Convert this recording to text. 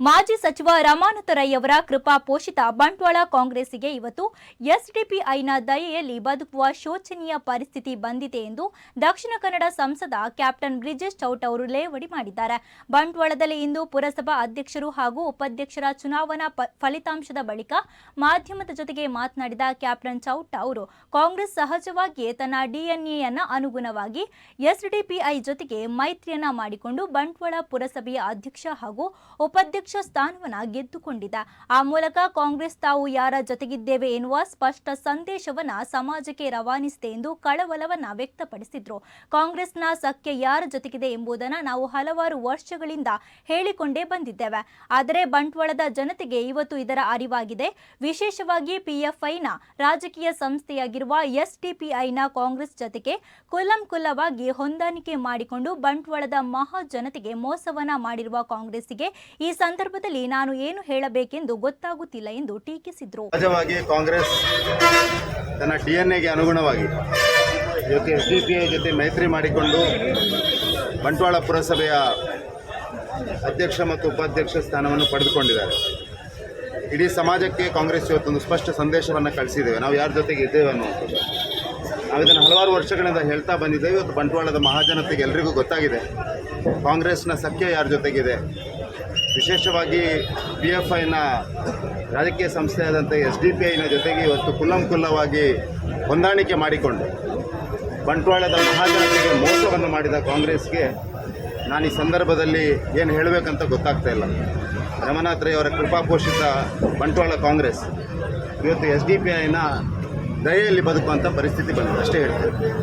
ಮಾಜಿ ಸಚಿವ ರಮಾನಾಥ ರೈ ಅವರ ಕೃಪಾ ಪೋಷಿತ ಬಂಟ್ವಾಳ ಕಾಂಗ್ರೆಸ್ಸಿಗೆ ಇವತ್ತು ಎಸ್ಡಿಪಿಐನ ದಯೆಯಲ್ಲಿ ಬದುಕುವ ಶೋಚನೀಯ ಪರಿಸ್ಥಿತಿ ಬಂದಿದೆ ಎಂದು ದಕ್ಷಿಣ ಕನ್ನಡ ಸಂಸದ ಕ್ಯಾಪ್ಟನ್ ಬ್ರಿಜೇಶ್ ಚೌಟ್ ಅವರು ಲೇವಡಿ ಮಾಡಿದ್ದಾರೆ. ಬಂಟ್ವಾಳದಲ್ಲಿ ಇಂದು ಪುರಸಭಾ ಅಧ್ಯಕ್ಷರು ಹಾಗೂ ಉಪಾಧ್ಯಕ್ಷರ ಚುನಾವಣಾ ಫಲಿತಾಂಶದ ಬಳಿಕ ಮಾಧ್ಯಮದ ಜೊತೆಗೆ ಮಾತನಾಡಿದ ಕ್ಯಾಪ್ಟನ್ ಚೌಟ ಅವರು, ಕಾಂಗ್ರೆಸ್ ಸಹಜವಾಗಿಯೇ ತನ್ನ ಡಿಎನ್ಎಯನ್ನು ಅನುಗುಣವಾಗಿ ಎಸ್ಡಿಪಿಐ ಜೊತೆಗೆ ಮೈತ್ರಿಯನ್ನ ಮಾಡಿಕೊಂಡು ಬಂಟ್ವಾಳ ಪುರಸಭೆಯ ಅಧ್ಯಕ್ಷ ಹಾಗೂ ಉಪಾಧ್ಯಕ್ಷ ಸ್ಥಾನವನ್ನ ಗೆದ್ದುಕೊಂಡಿದೆ ಆ ಮೂಲಕ ಕಾಂಗ್ರೆಸ್ ತಾವು ಯಾರ ಜೊತೆಗಿದ್ದೇವೆ ಎನ್ನುವ ಸ್ಪಷ್ಟ ಸಂದೇಶವನ್ನ ಸಮಾಜಕ್ಕೆ ರವಾನಿಸಿದೆ ಎಂದು ಕಳವಳವನ್ನ ವ್ಯಕ್ತಪಡಿಸಿದ್ರು. ಕಾಂಗ್ರೆಸ್ನ ಸಖ್ಯ ಯಾರ ಜೊತೆಗಿದೆ ಎಂಬುದನ್ನು ನಾವು ಹಲವಾರು ವರ್ಷಗಳಿಂದ ಹೇಳಿಕೊಂಡೇ ಬಂದಿದ್ದೇವೆ. ಆದರೆ ಬಂಟ್ವಾಳದ ಜನತೆಗೆ ಇವತ್ತು ಇದರ ಅರಿವಾಗಿದೆ. ವಿಶೇಷವಾಗಿ ಪಿಎಫ್ಐನ ರಾಜಕೀಯ ಸಂಸ್ಥೆಯಾಗಿರುವ ಎಸ್ಡಿಪಿಐನ ಕಾಂಗ್ರೆಸ್ ಜೊತೆಗೆ ಕುಲಂ ಕುಲವಾಗಿ ಹೊಂದಾಣಿಕೆ ಮಾಡಿಕೊಂಡು ಬಂಟ್ವಾಳದ ಮಹಾ ಜನತೆಗೆ ಮೋಸವನ್ನ ಮಾಡಿರುವ ಕಾಂಗ್ರೆಸ್ಸಿಗೆ ಈ ಸಂದರ್ಭದಲ್ಲಿ ನಾನು ಏನು ಹೇಳಬೇಕೆಂದು ಗೊತ್ತಾಗುತ್ತಿಲ್ಲ ಎಂದು ಟೀಕಿಸಿದ್ರು. ಸಹಜವಾಗಿ ಕಾಂಗ್ರೆಸ್ ತನ್ನ ಡಿ ಎನ್ ಎಗೆ ಅನುಗುಣವಾಗಿ ಜೊತೆ ಎಸ್ ಡಿ ಪಿ ಐ ಜೊತೆ ಮೈತ್ರಿ ಮಾಡಿಕೊಂಡು ಬಂಟ್ವಾಳ ಪುರಸಭೆಯ ಅಧ್ಯಕ್ಷ ಮತ್ತು ಉಪಾಧ್ಯಕ್ಷ ಸ್ಥಾನವನ್ನು ಪಡೆದುಕೊಂಡಿದ್ದಾರೆ. ಇಡೀ ಸಮಾಜಕ್ಕೆ ಕಾಂಗ್ರೆಸ್ ಇವತ್ತೊಂದು ಸ್ಪಷ್ಟ ಸಂದೇಶವನ್ನು ಕಳಿಸಿದ್ದೇವೆ. ನಾವು ಯಾರ ಜೊತೆಗೆ ಇದ್ದೇವೆ ಅನ್ನುವಂಥದ್ದು ನಾವು ಇದನ್ನು ಹಲವಾರು ವರ್ಷಗಳಿಂದ ಹೇಳ್ತಾ ಬಂದಿದ್ದೇವೆ. ಇವತ್ತು ಬಂಟ್ವಾಳದ ಮಹಾಜನತೆಗೆ ಎಲ್ರಿಗೂ ಗೊತ್ತಾಗಿದೆ. ಕಾಂಗ್ರೆಸ್ನ ಸಖ್ಯ ಯಾರ ಜೊತೆಗಿದೆ? ವಿಶೇಷವಾಗಿ ಪಿ ಎಫ್ ಐನ ರಾಜಕೀಯ ಸಂಸ್ಥೆಯಾದಂಥ ಎಸ್ ಡಿ ಪಿ ಐನ ಜೊತೆಗೆ ಇವತ್ತು ಕುಲ್ಲಂ ಕುಲ್ಲವಾಗಿ ಹೊಂದಾಣಿಕೆ ಮಾಡಿಕೊಂಡು ಬಂಟ್ವಾಳದ ಮಹಾಜನತೆಗೆ ಮೋಸವನ್ನು ಮಾಡಿದ ಕಾಂಗ್ರೆಸ್ಗೆ ನಾನು ಈ ಸಂದರ್ಭದಲ್ಲಿ ಏನು ಹೇಳಬೇಕಂತ ಗೊತ್ತಾಗ್ತಾ ಇಲ್ಲ. ರಮನಾಥ್ ರೈ ಅವರ ಕೃಪಾಪೋಷಿತ ಬಂಟ್ವಾಳ ಕಾಂಗ್ರೆಸ್ ಇವತ್ತು ಎಸ್ ಡಿ ಪಿ ಐನ ದಯೆಯಲ್ಲಿ ಬದುಕುವಂಥ ಪರಿಸ್ಥಿತಿ ಬಂದಿದೆ. ಅಷ್ಟೇ ಹೇಳ್ತೇನೆ.